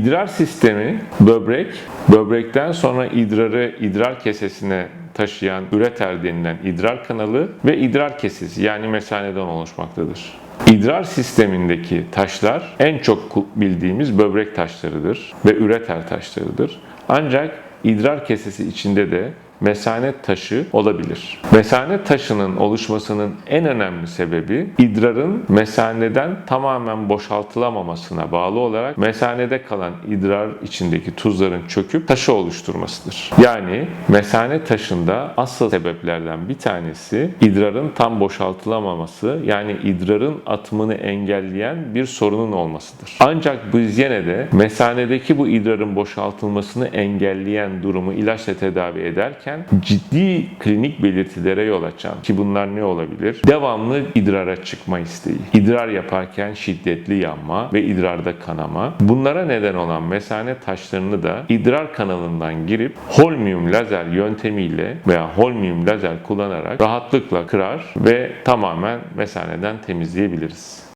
İdrar sistemi böbrek, böbrekten sonra idrarı idrar kesesine taşıyan üreter denilen idrar kanalı ve idrar kesesi yani mesaneden oluşmaktadır. İdrar sistemindeki taşlar en çok bildiğimiz böbrek taşlarıdır ve üreter taşlarıdır. Ancak idrar kesesi içinde de mesanet taşı olabilir. Mesanet taşının oluşmasının en önemli sebebi idrarın mesaneden tamamen boşaltılamamasına bağlı olarak mesanede kalan idrar içindeki tuzların çöküp taşı oluşturmasıdır. Yani mesane taşında asıl sebeplerden bir tanesi idrarın tam boşaltılamaması yani idrarın atımını engelleyen bir sorunun olmasıdır. Ancak biz yine de mesanedeki bu idrarın boşaltılmasını engelleyen durumu ilaçla tedavi ederken ciddi klinik belirtilere yol açan ki bunlar ne olabilir? Devamlı idrara çıkma isteği, idrar yaparken şiddetli yanma ve idrarda kanama. Bunlara neden olan mesane taşlarını da idrar kanalından girip holmium lazer yöntemiyle veya holmium lazer kullanarak rahatlıkla kırar ve tamamen mesaneden temizleyebiliriz.